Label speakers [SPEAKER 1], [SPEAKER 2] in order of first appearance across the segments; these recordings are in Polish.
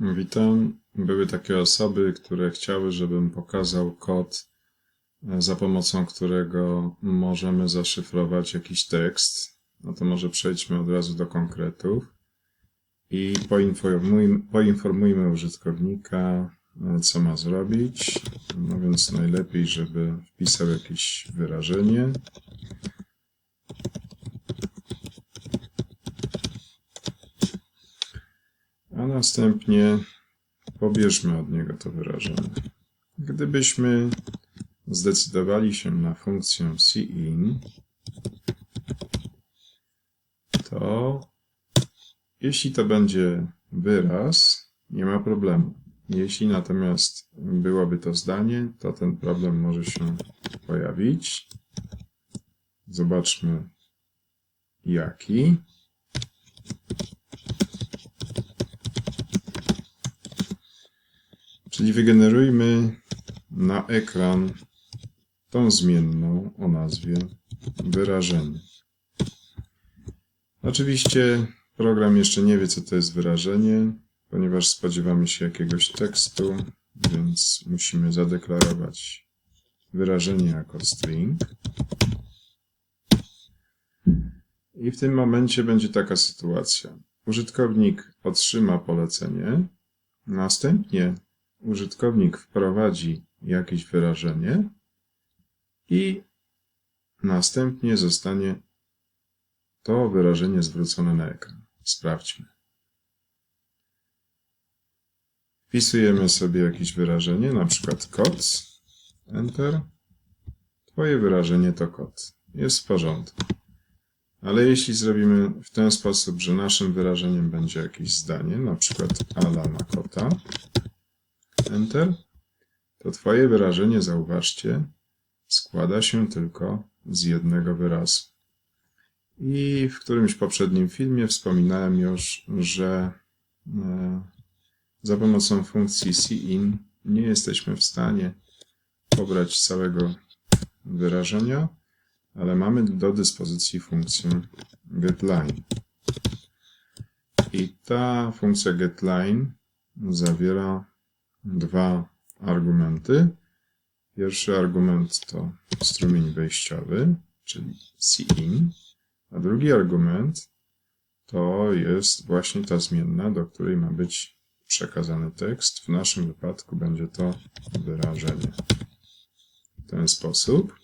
[SPEAKER 1] Witam. Były takie osoby, które chciały, żebym pokazał kod, e, za pomocą którego możemy zaszyfrować jakiś tekst. No to może przejdźmy od razu do konkretów i poinformujmy, poinformujmy użytkownika, e, co ma zrobić. No więc najlepiej, żeby wpisał jakieś wyrażenie. Następnie pobierzmy od niego to wyrażenie. Gdybyśmy zdecydowali się na funkcję cin, to jeśli to będzie wyraz, nie ma problemu. Jeśli natomiast byłoby to zdanie, to ten problem może się pojawić. Zobaczmy jaki. Czyli wygenerujmy na ekran tą zmienną o nazwie wyrażenie. Oczywiście program jeszcze nie wie, co to jest wyrażenie, ponieważ spodziewamy się jakiegoś tekstu, więc musimy zadeklarować wyrażenie jako string. I w tym momencie będzie taka sytuacja. Użytkownik otrzyma polecenie, następnie użytkownik wprowadzi jakieś wyrażenie i następnie zostanie to wyrażenie zwrócone na ekran. Sprawdźmy. Wpisujemy sobie jakieś wyrażenie, na przykład kod. Enter. Twoje wyrażenie to kod. Jest w porządku. Ale jeśli zrobimy w ten sposób, że naszym wyrażeniem będzie jakieś zdanie, na przykład ala ma kota, Enter, to Twoje wyrażenie, zauważcie, składa się tylko z jednego wyrazu. I w którymś poprzednim filmie wspominałem już, że e, za pomocą funkcji cin nie jesteśmy w stanie pobrać całego wyrażenia, ale mamy do dyspozycji funkcję getLine. I ta funkcja getLine zawiera dwa argumenty. Pierwszy argument to strumień wejściowy, czyli cin, a drugi argument to jest właśnie ta zmienna, do której ma być przekazany tekst. W naszym wypadku będzie to wyrażenie. W ten sposób.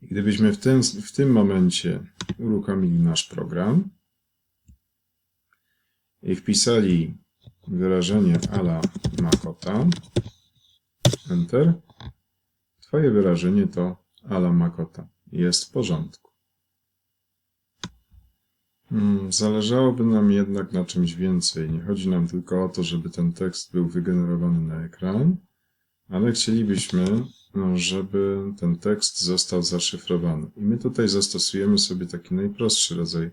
[SPEAKER 1] I gdybyśmy w tym, w tym momencie uruchomili nasz program i wpisali wyrażenie ala makota, enter, Twoje wyrażenie to ala makota. Jest w porządku. Hmm, zależałoby nam jednak na czymś więcej. Nie chodzi nam tylko o to, żeby ten tekst był wygenerowany na ekran, ale chcielibyśmy, no, żeby ten tekst został zaszyfrowany. I my tutaj zastosujemy sobie taki najprostszy rodzaj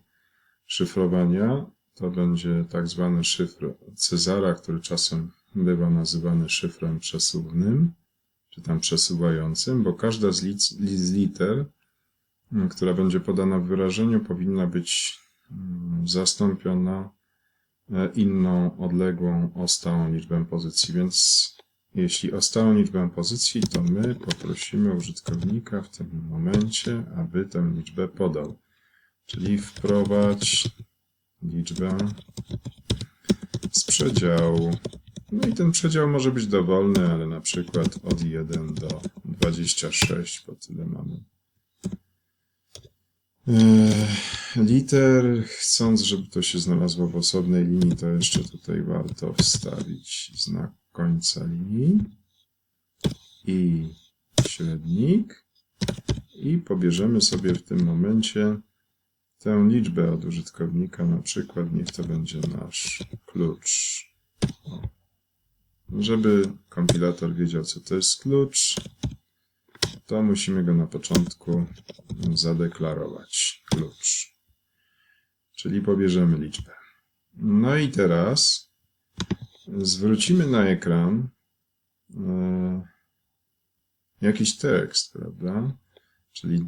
[SPEAKER 1] szyfrowania, to będzie tak zwany szyfr Cezara, który czasem bywa nazywany szyfrem przesuwnym, czy tam przesuwającym, bo każda z, z liter, mm, która będzie podana w wyrażeniu, powinna być mm, zastąpiona e, inną, odległą o stałą liczbę pozycji. Więc jeśli o stałą liczbę pozycji, to my poprosimy użytkownika w tym momencie, aby tę liczbę podał. Czyli wprowadź liczbę z przedziału. No i ten przedział może być dowolny, ale na przykład od 1 do 26, bo tyle mamy. Eee, liter, chcąc, żeby to się znalazło w osobnej linii, to jeszcze tutaj warto wstawić znak końca linii i średnik i pobierzemy sobie w tym momencie tę liczbę od użytkownika, na przykład niech to będzie nasz klucz. O. Żeby kompilator wiedział, co to jest klucz, to musimy go na początku zadeklarować. Klucz. Czyli pobierzemy liczbę. No i teraz zwrócimy na ekran e, jakiś tekst, prawda? Czyli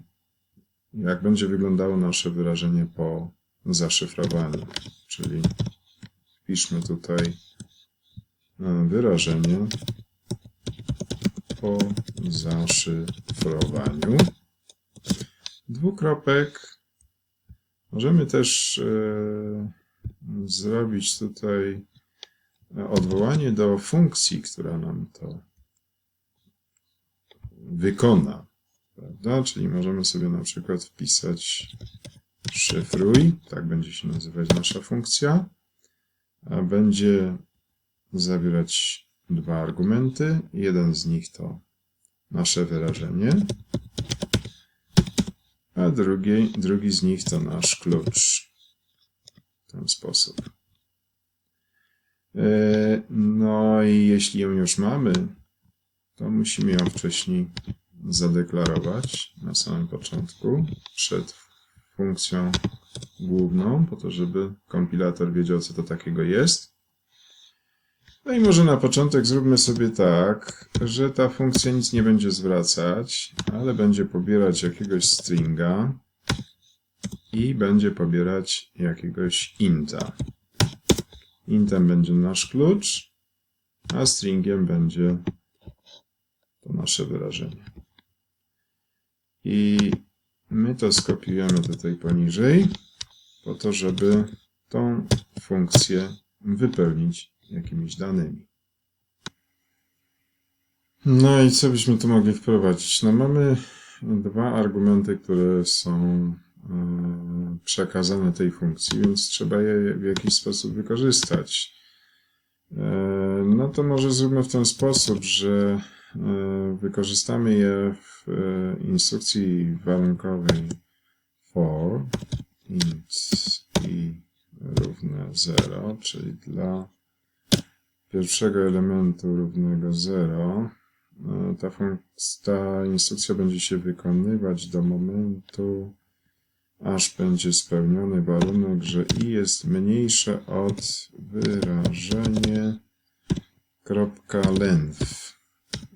[SPEAKER 1] jak będzie wyglądało nasze wyrażenie po zaszyfrowaniu, czyli wpiszmy tutaj e, wyrażenie po zaszyfrowaniu. Dwukropek. Możemy też e, zrobić tutaj odwołanie do funkcji, która nam to wykona. Prawda? Czyli możemy sobie na przykład wpisać szyfruj, tak będzie się nazywać nasza funkcja, a będzie zawierać dwa argumenty. Jeden z nich to nasze wyrażenie, a drugi, drugi z nich to nasz klucz. W ten sposób. E, No i jeśli ją już mamy, to musimy ją wcześniej zadeklarować na samym początku, przed funkcją główną, po to, żeby kompilator wiedział, co to takiego jest. No i może na początek zróbmy sobie tak, że ta funkcja nic nie będzie zwracać, ale będzie pobierać jakiegoś stringa i będzie pobierać jakiegoś inta. Intem będzie nasz klucz, a stringiem będzie to nasze wyrażenie. I my to skopiujemy tutaj poniżej, po to, żeby tą funkcję wypełnić jakimiś danymi. No i co byśmy tu mogli wprowadzić? No mamy dwa argumenty, które są e, przekazane tej funkcji, więc trzeba je w jakiś sposób wykorzystać. E, No to może zróbmy w ten sposób, że wykorzystamy je w e, instrukcji warunkowej for int i równe 0, czyli dla pierwszego elementu równego 0 e, ta, ta instrukcja będzie się wykonywać do momentu, aż będzie spełniony warunek, że i jest mniejsze od wyrażenie kropka length.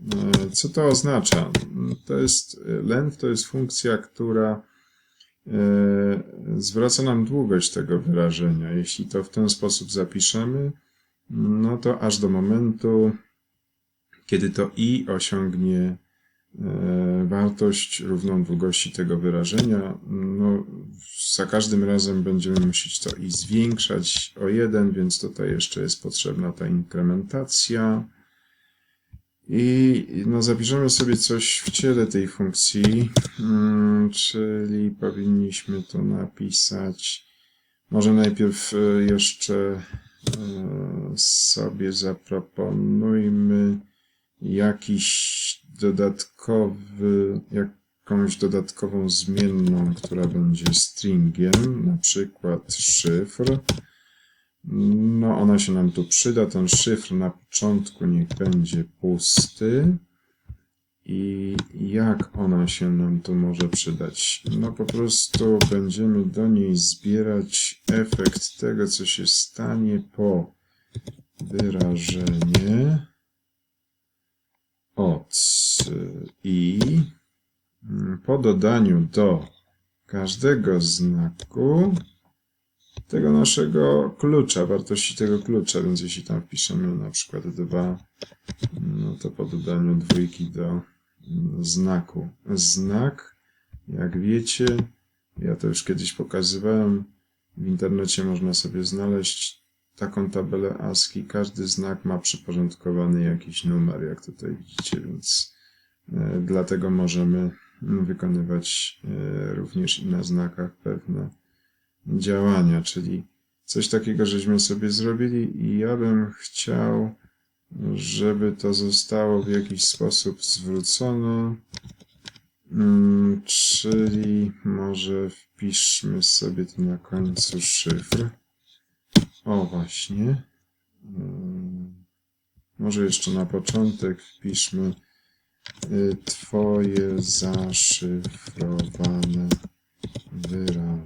[SPEAKER 1] E, Co to oznacza? To jest, length to jest funkcja, która e, zwraca nam długość tego wyrażenia. Jeśli to w ten sposób zapiszemy, no to aż do momentu, kiedy to i osiągnie e, wartość równą długości tego wyrażenia, no za każdym razem będziemy musieć to i zwiększać o 1, więc tutaj jeszcze jest potrzebna ta inkrementacja. I no, zapiszemy sobie coś w ciele tej funkcji, mm, czyli powinniśmy to napisać. Może najpierw e, jeszcze e, sobie zaproponujmy jakiś dodatkowy, jakąś dodatkową zmienną, która będzie stringiem, na przykład szyfr. No, ona się nam tu przyda. Ten szyfr na początku niech będzie pusty. I jak ona się nam tu może przydać? No po prostu będziemy do niej zbierać efekt tego, co się stanie po wyrażenie od i po dodaniu do każdego znaku tego naszego klucza, wartości tego klucza, więc jeśli tam wpiszemy na przykład 2, no to po dodaniu dwójki do mm, znaku. Znak, jak wiecie, ja to już kiedyś pokazywałem, w internecie można sobie znaleźć taką tabelę ASCII. Każdy znak ma przyporządkowany jakiś numer, jak tutaj widzicie, więc e, dlatego możemy wykonywać e, również i na znakach pewne działania, czyli coś takiego żeśmy sobie zrobili i ja bym chciał, żeby to zostało w jakiś sposób zwrócone, Mm, czyli może wpiszmy sobie tu na końcu szyfr. O, właśnie. Mm, Może jeszcze na początek wpiszmy y, Twoje zaszyfrowane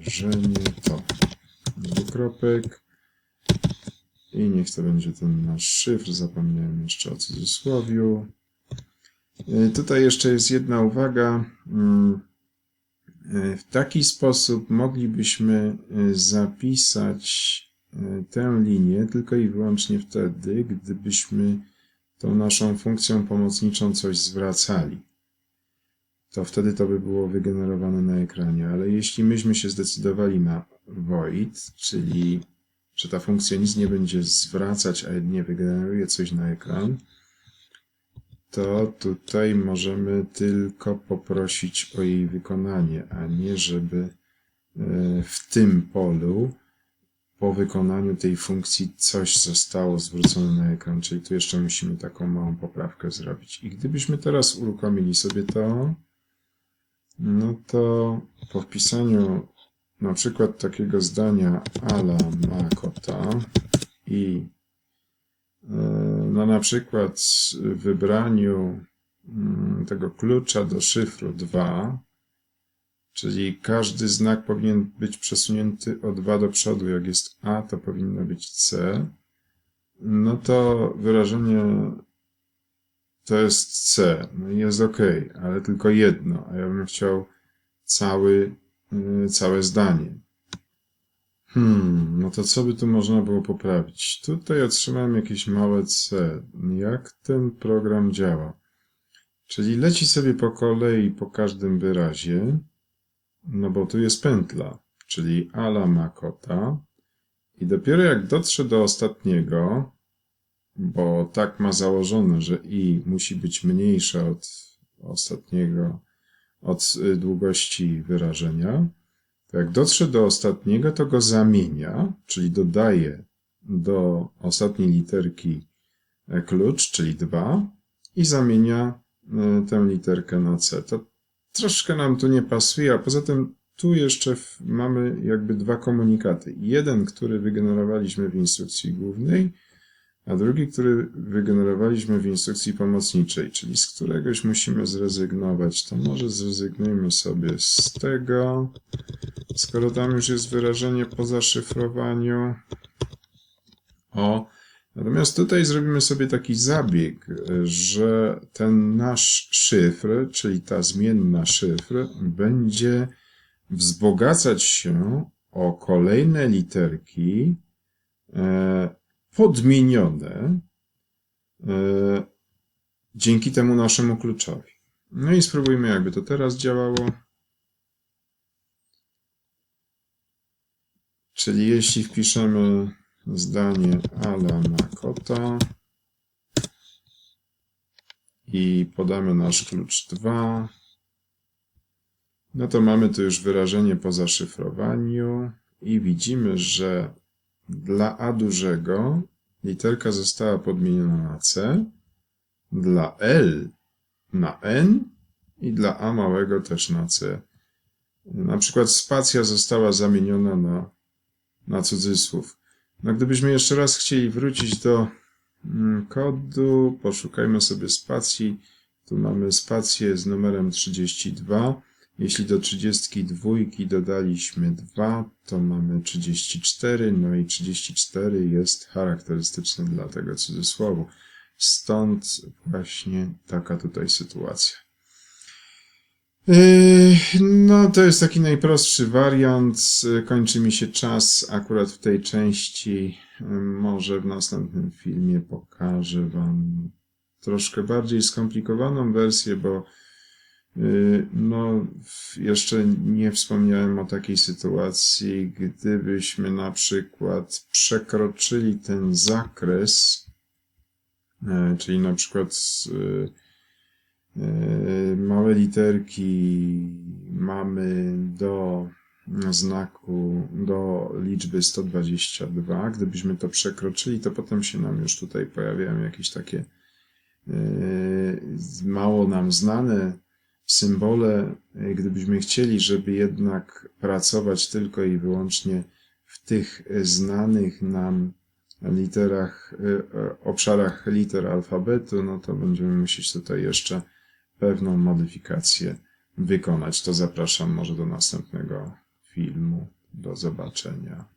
[SPEAKER 1] wyrażenie to dwukropek i niech to będzie ten nasz szyfr, zapomniałem jeszcze o cudzysłowiu. Y, Tutaj jeszcze jest jedna uwaga. Mm, y, W taki sposób moglibyśmy y, zapisać e, tę linię tylko i wyłącznie wtedy, gdybyśmy tą naszą funkcją pomocniczą coś zwracali. To wtedy to by było wygenerowane na ekranie, ale jeśli myśmy się zdecydowali na void, czyli że ta funkcja nic nie będzie zwracać, a jedynie wygeneruje coś na ekran, to tutaj możemy tylko poprosić o jej wykonanie, a nie żeby e, w tym polu po wykonaniu tej funkcji coś zostało zwrócone na ekran, czyli tu jeszcze musimy taką małą poprawkę zrobić. I gdybyśmy teraz uruchomili sobie to, no to po wpisaniu na przykład takiego zdania ala ma kota i no na przykład wybraniu mm, tego klucza do szyfru 2, czyli każdy znak powinien być przesunięty o 2 do przodu. Jak jest A, to powinno być C. No to wyrażenie to jest C. No i jest OK, ale tylko jedno, a ja bym chciał cały, y, całe zdanie. Hmm, no to co by tu można było poprawić? Tutaj otrzymałem jakieś małe C. Jak ten program działa? Czyli leci sobie po kolei po każdym wyrazie, no bo tu jest pętla, czyli ala ma kota i dopiero jak dotrze do ostatniego, bo tak ma założone, że i musi być mniejsze od ostatniego, od y, długości wyrażenia, jak dotrze do ostatniego, to go zamienia, czyli dodaje do ostatniej literki e, klucz, czyli 2 i zamienia e, tę literkę na C. To troszkę nam tu nie pasuje, a poza tym tu jeszcze mamy jakby dwa komunikaty. Jeden, który wygenerowaliśmy w instrukcji głównej, a drugi, który wygenerowaliśmy w instrukcji pomocniczej, czyli z któregoś musimy zrezygnować. To może zrezygnujmy sobie z tego, skoro tam już jest wyrażenie po zaszyfrowaniu. O, natomiast tutaj zrobimy sobie taki zabieg, że ten nasz szyfr, czyli ta zmienna szyfr, będzie wzbogacać się o kolejne literki, e, podmienione e, dzięki temu naszemu kluczowi. No i spróbujmy, jakby to teraz działało. Czyli jeśli wpiszemy zdanie ala ma kota i podamy nasz klucz 2, no to mamy tu już wyrażenie po zaszyfrowaniu i widzimy, że dla A dużego literka została podmieniona na C, dla L na N i dla A małego też na C. Na przykład spacja została zamieniona na, na cudzysłów. No gdybyśmy jeszcze raz chcieli wrócić do mm, kodu, poszukajmy sobie spacji. Tu mamy spację z numerem 32. Jeśli do 32 dodaliśmy 2, to mamy 34, no i 34 jest charakterystyczne dla tego cudzysłowu. Stąd właśnie taka tutaj sytuacja. Yy, no, to jest taki najprostszy wariant. Kończy mi się czas akurat w tej części. Może w następnym filmie pokażę Wam troszkę bardziej skomplikowaną wersję, bo no, jeszcze nie wspomniałem o takiej sytuacji, gdybyśmy na przykład przekroczyli ten zakres, e, czyli na przykład e, e, małe literki mamy do znaku, do liczby 122. Gdybyśmy to przekroczyli, to potem się nam już tutaj pojawiają jakieś takie mało nam znane symbole, e, gdybyśmy chcieli, żeby jednak pracować tylko i wyłącznie w tych znanych nam literach, e, e, obszarach liter alfabetu, no to będziemy musieć tutaj jeszcze pewną modyfikację wykonać. To zapraszam może do następnego filmu. Do zobaczenia.